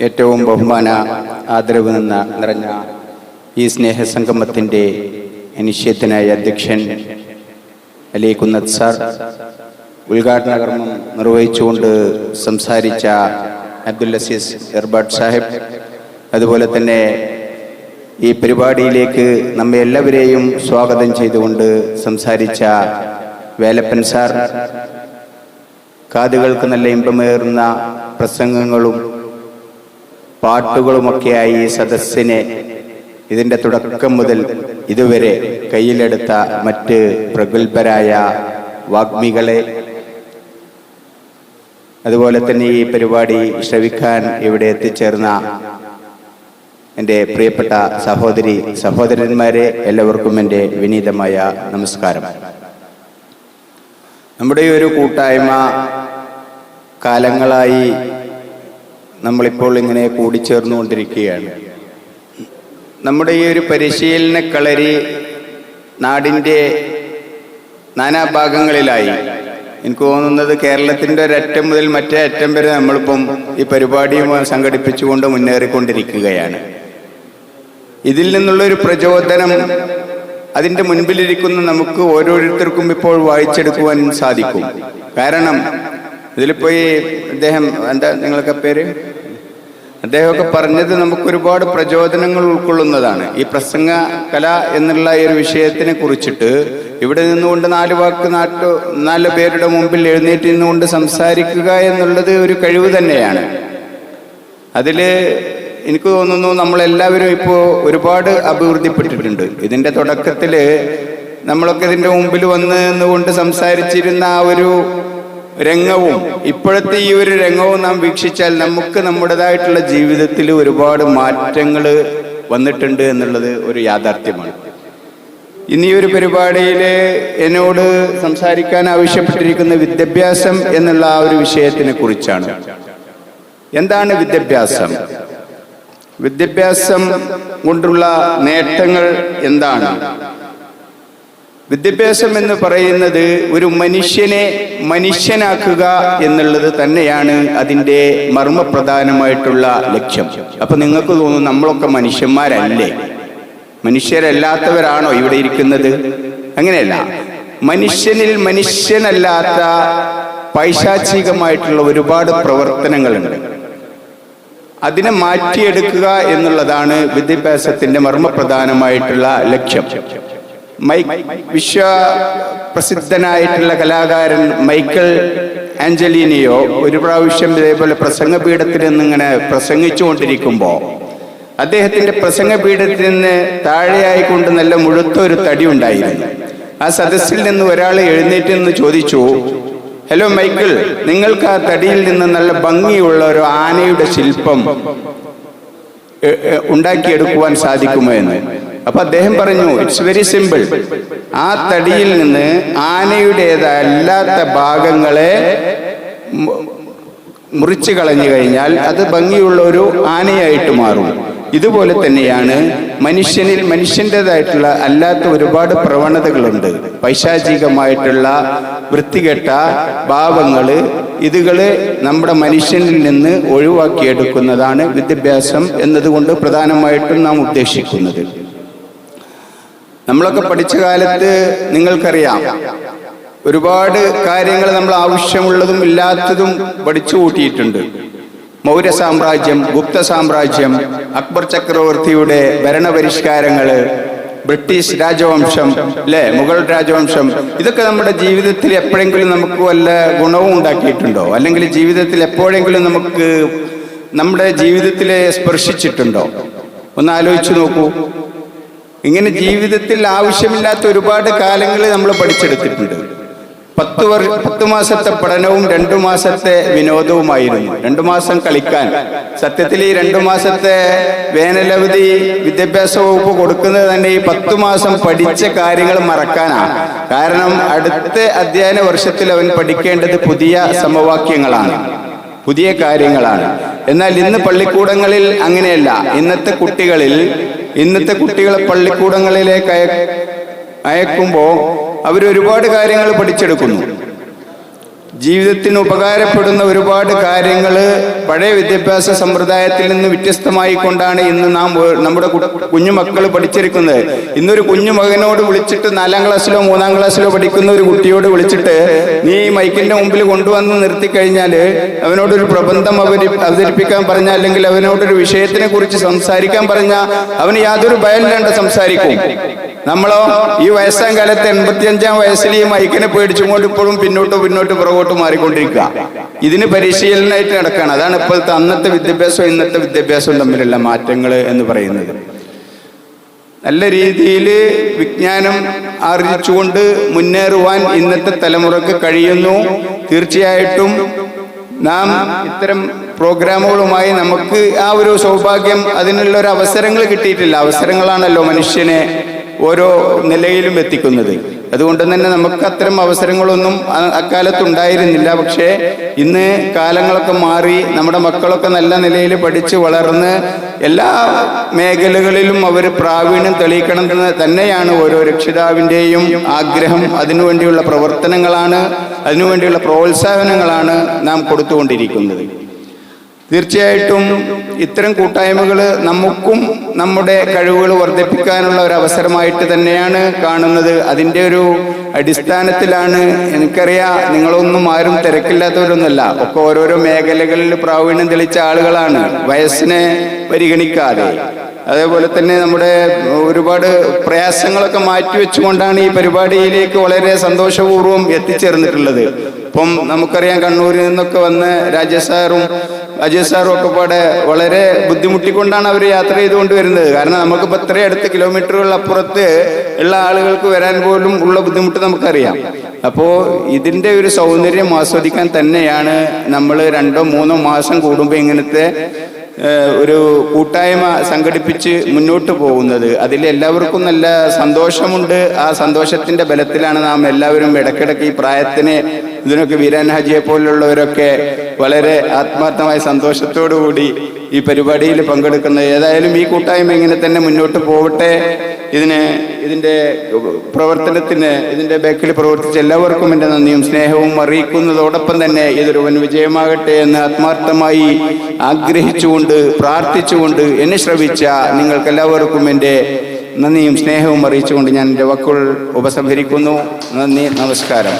ഏറ്റവും ബഹുമാന ആദരവ് നിന്ന നിറഞ്ഞ ഈ സ്നേഹസംഗമത്തിന്റെ അനിശ്ചയത്തിനായ അധ്യക്ഷൻ അലി കുന്നത് സാർ ഉദ്ഘാടന കർമ്മം നിർവഹിച്ചുകൊണ്ട് സംസാരിച്ച അബ്ദുൽ അസീസ് എർബാട്ട് സാഹിബ് അതുപോലെ തന്നെ ഈ പരിപാടിയിലേക്ക് നമ്മെ എല്ലാവരെയും സ്വാഗതം ചെയ്തുകൊണ്ട് സംസാരിച്ച വേലപ്പൻ സാർ കാതുകൾക്ക് നല്ല ഇമ്പമേറുന്ന പ്രസംഗങ്ങളും പാട്ടുകളുമൊക്കെയായി ഈ സദസ്സിനെ ഇതിന്റെ തുടക്കം മുതൽ ഇതുവരെ കയ്യിലെടുത്ത മറ്റ് പ്രഗത്ഭരായ വാഗ്മികളെ അതുപോലെ തന്നെ ഈ പരിപാടി ശ്രവിക്കാൻ ഇവിടെ എത്തിച്ചേർന്ന എന്റെ പ്രിയപ്പെട്ട സഹോദരി സഹോദരന്മാരെ എല്ലാവർക്കും എന്റെ വിനീതമായ നമസ്കാരം. നമ്മുടെ ഒരു കൂട്ടായ്മ കാലങ്ങളായി നമ്മളിപ്പോൾ ഇങ്ങനെ കൂടിച്ചേർന്നുകൊണ്ടിരിക്കുകയാണ്. നമ്മുടെ ഈ ഒരു പരിശീലന കളരി നാടിന്റെ നാനാഭാഗങ്ങളിലായി. എനിക്ക് തോന്നുന്നത് കേരളത്തിന്റെ ഒരറ്റം മുതൽ മറ്റേ അറ്റം വരെ നമ്മളിപ്പം ഈ പരിപാടിയുമായി സംഘടിപ്പിച്ചുകൊണ്ട് മുന്നേറിക്കൊണ്ടിരിക്കുകയാണ്. ഇതിൽ നിന്നുള്ളൊരു പ്രചോദനം അതിന്റെ മുൻപിലിരിക്കുന്ന നമുക്ക് ഓരോരുത്തർക്കും ഇപ്പോൾ വായിച്ചെടുക്കുവാൻ സാധിക്കും. കാരണം ഇതിലിപ്പോ ഈ അദ്ദേഹം എന്താ നിങ്ങളൊക്കെ പേര്? അദ്ദേഹമൊക്കെ പറഞ്ഞത് നമുക്ക് ഒരുപാട് പ്രചോദനങ്ങൾ ഉൾക്കൊള്ളുന്നതാണ്. ഈ പ്രസംഗ കല എന്നുള്ള ഈ ഒരു വിഷയത്തിനെ കുറിച്ചിട്ട് ഇവിടെ നിന്നുകൊണ്ട് നാല് വാക്ക് നാട്ടു നാല് പേരുടെ മുമ്പിൽ എഴുന്നേറ്റ് നിന്നുകൊണ്ട് സംസാരിക്കുക എന്നുള്ളത് ഒരു കഴിവ് തന്നെയാണ്. അതിൽ എനിക്ക് തോന്നുന്നു നമ്മളെല്ലാവരും ഇപ്പോൾ ഒരുപാട് അഭിവൃദ്ധിപ്പെട്ടിട്ടുണ്ട്. ഇതിന്റെ തുടക്കത്തിൽ നമ്മളൊക്കെ ഇതിന്റെ മുമ്പിൽ വന്ന് നിന്നുകൊണ്ട് സംസാരിച്ചിരുന്ന ആ ഒരു രംഗവും. ഇപ്പോഴത്തെ ഈ ഒരു രംഗവും നാം വീക്ഷിച്ചാൽ നമുക്ക് നമ്മുടേതായിട്ടുള്ള ജീവിതത്തിൽ ഒരുപാട് മാറ്റങ്ങൾ വന്നിട്ടുണ്ട് എന്നുള്ളത് ഒരു യാഥാർത്ഥ്യമാണ്. ഇനി ഈ ഒരു പരിപാടിയിൽ എന്നോട് സംസാരിക്കാൻ ആവശ്യപ്പെട്ടിരിക്കുന്ന വിദ്യാഭ്യാസം എന്നുള്ള ആ ഒരു വിഷയത്തിനെ കുറിച്ചാണ്. എന്താണ് വിദ്യാഭ്യാസം? വിദ്യാഭ്യാസം കൊണ്ടുള്ള നേട്ടങ്ങൾ എന്താണ്? വിദ്യാഭ്യാസം എന്ന് പറയുന്നത് ഒരു മനുഷ്യനെ മനുഷ്യനാക്കുക എന്നുള്ളത് തന്നെയാണ് അതിന്റെ മർമ്മപ്രധാനമായിട്ടുള്ള ലക്ഷ്യം. അപ്പൊ നിങ്ങൾക്ക് തോന്നുന്നു നമ്മളൊക്കെ മനുഷ്യന്മാരല്ലേ? മനുഷ്യരല്ലാത്തവരാണോ ഇവിടെ ഇരിക്കുന്നത്? അങ്ങനെയല്ല. മനുഷ്യനിൽ മനുഷ്യനല്ലാത്ത പൈശാചികമായിട്ടുള്ള ഒരുപാട് പ്രവർത്തനങ്ങളുണ്ട്. അതിനെ മാറ്റിയെടുക്കുക എന്നുള്ളതാണ് വിദ്യാഭ്യാസത്തിന്റെ മർമ്മപ്രധാനമായിട്ടുള്ള ലക്ഷ്യം. മൈ വിശ്വ പ്രസിദ്ധനായിട്ടുള്ള കലാകാരൻ മൈക്കിൾ ആഞ്ചലീനിയോ ഒരു പ്രാവശ്യം ഇതേപോലെ പ്രസംഗപീഠത്തിൽ നിന്നിങ്ങനെ പ്രസംഗിച്ചുകൊണ്ടിരിക്കുമ്പോൾ അദ്ദേഹത്തിന്റെ പ്രസംഗപീഠത്തിൽ നിന്ന് താഴെയായിക്കൊണ്ട് നല്ല മുഴുത്ത ഒരു തടി ഉണ്ടായിരുന്നു. ആ സദസ്സിൽ നിന്ന് ഒരാൾ എഴുന്നേറ്റ് നിന്ന് ചോദിച്ചു ഹലോ മൈക്കിൾ നിങ്ങൾക്ക് ആ തടിയിൽ നിന്ന് നല്ല ഭംഗിയുള്ള ഒരു ആനയുടെ ശില്പം ഉണ്ടാക്കിയെടുക്കുവാൻ സാധിക്കുമോ എന്ന്? അപ്പൊ അദ്ദേഹം പറഞ്ഞു ഇറ്റ്സ് വെരി സിമ്പിൾ ആ തടിയിൽ നിന്ന് ആനയുടേതല്ലാത്ത ഭാഗങ്ങളെ മുറിച്ചു കളഞ്ഞു കഴിഞ്ഞാൽ അത് ഭംഗിയുള്ള ഒരു ആനയായിട്ട് മാറും. ഇതുപോലെ തന്നെയാണ് മനുഷ്യനിൽ മനുഷ്യന്റെതായിട്ടുള്ള അല്ലാത്ത ഒരുപാട് പ്രവണതകളുണ്ട്. പൈശാചികമായിട്ടുള്ള വൃത്തികെട്ട ഭാവങ്ങൾ ഇതുകൾ നമ്മുടെ മനുഷ്യനിൽ നിന്ന് ഒഴിവാക്കിയെടുക്കുന്നതാണ് വിദ്യാഭ്യാസം എന്നതുകൊണ്ട് പ്രധാനമായിട്ടും നാം ഉദ്ദേശിക്കുന്നത്. നമ്മളൊക്കെ പഠിച്ച കാലത്ത് നിങ്ങൾക്കറിയാം. ഒരുപാട് കാര്യങ്ങൾ നമ്മൾ ആവശ്യമുള്ളതും ഇല്ലാത്തതും പഠിച്ചു കൂട്ടിയിട്ടുണ്ട്. മൗര്യ സാമ്രാജ്യം ഗുപ്ത സാമ്രാജ്യം അക്ബർ ചക്രവർത്തിയുടെ ഭരണപരിഷ്കാരങ്ങൾ ബ്രിട്ടീഷ് രാജവംശം അല്ലെ? മുഗൾ രാജവംശം. ഇതൊക്കെ നമ്മുടെ ജീവിതത്തിൽ എപ്പോഴെങ്കിലും നമുക്ക് വല്ല ഗുണവും ഉണ്ടാക്കിയിട്ടുണ്ടോ? അല്ലെങ്കിൽ ജീവിതത്തിൽ എപ്പോഴെങ്കിലും നമുക്ക് നമ്മുടെ ജീവിതത്തിലെ സ്പർശിച്ചിട്ടുണ്ടോ? ഒന്ന് ആലോചിച്ചു നോക്കൂ. ഇങ്ങനെ ജീവിതത്തിൽ ആവശ്യമില്ലാത്ത ഒരുപാട് കാലങ്ങൾ നമ്മൾ പഠിച്ചെടുത്തിട്ടുണ്ട്. പത്ത് വർഷം പത്ത് മാസത്തെ പഠനവും രണ്ടു മാസത്തെ വിനോദവുമായിരുന്നു. രണ്ടു മാസം കളിക്കാൻ. സത്യത്തിൽ ഈ രണ്ടു മാസത്തെ വേനലവധി വിദ്യാഭ്യാസ വകുപ്പ് കൊടുക്കുന്നത് തന്നെ ഈ പത്ത് മാസം പഠിച്ച കാര്യങ്ങൾ മറക്കാനാണ്. കാരണം അടുത്ത അധ്യയന വർഷത്തിൽ അവൻ പഠിക്കേണ്ടത് പുതിയ സമവാക്യങ്ങളാണ്. പുതിയ കാര്യങ്ങളാണ്. എന്നാൽ ഇന്ന് പള്ളിക്കൂടങ്ങളിൽ അങ്ങനെയല്ല. ഇന്നത്തെ കുട്ടികളിൽ ഇന്നത്തെ കുട്ടികളെ പള്ളിക്കൂടങ്ങളിലേക്ക് അയ അയക്കുമ്പോൾ അവർ ഒരുപാട് കാര്യങ്ങൾ പഠിച്ചെടുക്കുന്നു. ജീവിതത്തിന് ഉപകാരപ്പെടുന്ന ഒരുപാട് കാര്യങ്ങൾ പഴയ വിദ്യാഭ്യാസ സമ്പ്രദായത്തിൽ നിന്ന് വ്യത്യസ്തമായി കൊണ്ടാണ് ഇന്ന് നാം നമ്മുടെ കുഞ്ഞുമക്കൾ പഠിച്ചിരിക്കുന്നത്. ഇന്നൊരു കുഞ്ഞു മകനോട് വിളിച്ചിട്ട് നാലാം ക്ലാസ്സിലോ മൂന്നാം ക്ലാസ്സിലോ പഠിക്കുന്ന ഒരു കുട്ടിയോട് വിളിച്ചിട്ട് നീ മൈക്കിന്റെ മുമ്പിൽ കൊണ്ടുവന്ന് നിർത്തി കഴിഞ്ഞാൽ അവനോടൊരു പ്രബന്ധം അവരി അവതരിപ്പിക്കാൻ പറഞ്ഞാൽ അല്ലെങ്കിൽ അവനോടൊരു വിഷയത്തിനെ കുറിച്ച് സംസാരിക്കാൻ പറഞ്ഞാൽ അവന് യാതൊരു ഭയമില്ലാണ്ട് സംസാരിക്കും. നമ്മളോ ഈ വയസ്സാം കാലത്ത് എൺപത്തിയഞ്ചാം വയസ്സിൽ ഈ മൈക്കിനെ പേടിച്ചുകൊണ്ട് ഇപ്പോഴും പിന്നോട്ട് പിന്നോട്ട് പുറകോട്ട് മാറിക്കൊണ്ടിരിക്കുക. ഇതിന് പരിശീലനമായിട്ട് നടക്കുകയാണ് അതാണ് ഇപ്പോഴത്തെ അന്നത്തെ വിദ്യാഭ്യാസവും ഇന്നത്തെ വിദ്യാഭ്യാസവും തമ്മിലുള്ള മാറ്റങ്ങൾ എന്ന് പറയുന്നത്. നല്ല രീതിയിൽ വിജ്ഞാനം ആർജിച്ചുകൊണ്ട് മുന്നേറുവാൻ ഇന്നത്തെ തലമുറയ്ക്ക് കഴിയുന്നു. തീർച്ചയായിട്ടും നാം ഇത്തരം പ്രോഗ്രാമുകളുമായി നമുക്ക് ആ ഒരു സൗഭാഗ്യം അതിനുള്ള ഒരു അവസരങ്ങൾ കിട്ടിയിട്ടില്ല. അവസരങ്ങളാണല്ലോ മനുഷ്യനെ ഓരോ നിലയിലും എത്തിക്കുന്നത്. അതുകൊണ്ട് തന്നെ നമുക്ക് അത്തരം അവസരങ്ങളൊന്നും അ- അക്കാലത്ത് ഉണ്ടായിരുന്നില്ല പക്ഷേ ഇന്ന് കാലങ്ങളൊക്കെ മാറി നമ്മുടെ മക്കളൊക്കെ നല്ല നിലയിൽ പഠിച്ച് വളർന്ന് എല്ലാ മേഖലകളിലും അവർ പ്രാവീണ്യം തെളിയിക്കണം എന്ന് തന്നെയാണ് ഓരോ രക്ഷിതാവിന്റെയും ആഗ്രഹം. അതിനുവേണ്ടിയുള്ള പ്രവർത്തനങ്ങളാണ് അതിനുവേണ്ടിയുള്ള പ്രോത്സാഹനങ്ങളാണ് നാം കൊടുത്തുകൊണ്ടിരിക്കുന്നത്. തീർച്ചയായിട്ടും ഇത്തരം കൂട്ടായ്മകൾ നമുക്കും നമ്മുടെ കഴിവുകൾ വർദ്ധിപ്പിക്കാനുള്ള ഒരു അവസരമായിട്ട് തന്നെയാണ് കാണുന്നത്. അതിന്റെ ഒരു അടിസ്ഥാനത്തിലാണ് എനിക്കറിയാം നിങ്ങളൊന്നും ആരും തിരക്കില്ലാത്തവരൊന്നുമല്ല. ഒക്കെ ഓരോരോ മേഖലകളിൽ പ്രാവീണ്യം തെളിച്ച ആളുകളാണ്. വയസ്സിനെ പരിഗണിക്കാതെ. അതേപോലെ തന്നെ നമ്മുടെ ഒരുപാട് പ്രയാസങ്ങളൊക്കെ മാറ്റിവെച്ചുകൊണ്ടാണ് ഈ പരിപാടിയിലേക്ക് വളരെ സന്തോഷപൂർവം എത്തിച്ചേർന്നിട്ടുള്ളത്. ഇപ്പം നമുക്കറിയാം കണ്ണൂരിൽ നിന്നൊക്കെ വന്ന് രാജേഷ് അജയ് സാറും ഒക്കെ പാടെ വളരെ ബുദ്ധിമുട്ടിക്കൊണ്ടാണ് അവർ യാത്ര ചെയ്തുകൊണ്ട് വരുന്നത് കാരണം നമുക്കിപ്പോൾ ഇത്രയും അടുത്ത് കിലോമീറ്ററുകൾ അപ്പുറത്ത് ഉള്ള ആളുകൾക്ക് വരാൻ പോലും ഉള്ള ബുദ്ധിമുട്ട് നമുക്കറിയാം. അപ്പോൾ ഇതിന്റെ ഒരു സൗന്ദര്യം ആസ്വദിക്കാൻ തന്നെയാണ് നമ്മൾ രണ്ടോ മൂന്നോ മാസം കൂടുമ്പോൾ ഇങ്ങനത്തെ ഒരു കൂട്ടായ്മ സംഘടിപ്പിച്ച് മുന്നോട്ട് പോകുന്നത്. അതിൽ എല്ലാവർക്കും നല്ല സന്തോഷമുണ്ട്. ആ സന്തോഷത്തിന്റെ ബലത്തിലാണ് നാം എല്ലാവരും ഇടയ്ക്കിടയ്ക്ക് ഈ പ്രായത്തിന് ഇതിനൊക്കെ വീരൻ ഹാജിയെ പോലുള്ളവരൊക്കെ വളരെ ആത്മാർത്ഥമായ സന്തോഷത്തോടു കൂടി ഈ പരിപാടിയിൽ പങ്കെടുക്കുന്നത് ഏതായാലും ഈ കൂട്ടായ്മ ഇങ്ങനെ തന്നെ മുന്നോട്ട് പോവട്ടെ. ഇതിന് ഇതിന്റെ പ്രവർത്തനത്തിന് ഇതിന്റെ ബാക്കിൽ പ്രവർത്തിച്ച എല്ലാവർക്കും എന്റെ നന്ദിയും സ്നേഹവും അറിയിക്കുന്നതോടൊപ്പം തന്നെ ഇതൊരു വൻ വിജയമാകട്ടെ എന്ന് ആത്മാർത്ഥമായി ആഗ്രഹിച്ചുകൊണ്ട് പ്രാർത്ഥിച്ചുകൊണ്ട് എന്നെ ശ്രവിച്ച നിങ്ങൾക്കെല്ലാവർക്കും എന്റെ നന്ദിയും സ്നേഹവും അറിയിച്ചുകൊണ്ട് ഞാൻ എന്റെ വാക്കുകൾ ഉപസംഹരിക്കുന്നു. നന്ദി നമസ്കാരം.